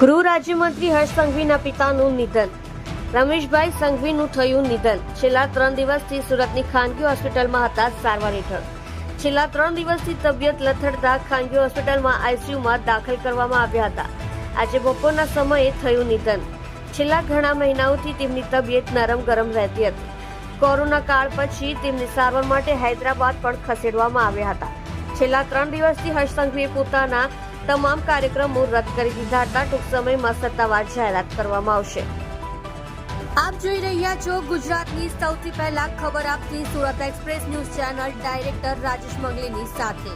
ગૃહ રાજ્યમંત્રી હર્ષ સંઘવીના પિતાનું નિધન. રમેશભાઈ સંઘવીનું થયું નિધન. છેલ્લા ત્રણ દિવસથી સુરતની ખાનગી હોસ્પિટલમાં હતા સારવાર હેઠળ. છેલ્લા ત્રણ દિવસથી તબિયત લથડતા ખાનગી હોસ્પિટલમાં આઈસીયુમાં દાખલ કરવામાં આવ્યા હતા. આજે બપોરના સમયે થયું નિધન. છેલ્લા ઘણા મહિનાઓથી તેમની તબિયત નરમ ગરમ રહેતી હતી. કોરોના કાળ પછી તેમને સારવાર માટે હૈદરાબાદ પણ ખસેડવામાં આવ્યા હતા. છેલ્લા ત્રણ દિવસથી હર્ષ સંઘવીએ પોતાના તમામ કાર્યક્રમો રદ કરી દીધા હતા. ટૂંક સમયમાં સત્તાવાર જાહેરાત કરવામાં આવશે. આપ જોઈ રહ્યા છો ગુજરાતની સૌથી પહેલા ખબર આપતી Surat express news channel director Rajesh મંગલીની સાથે.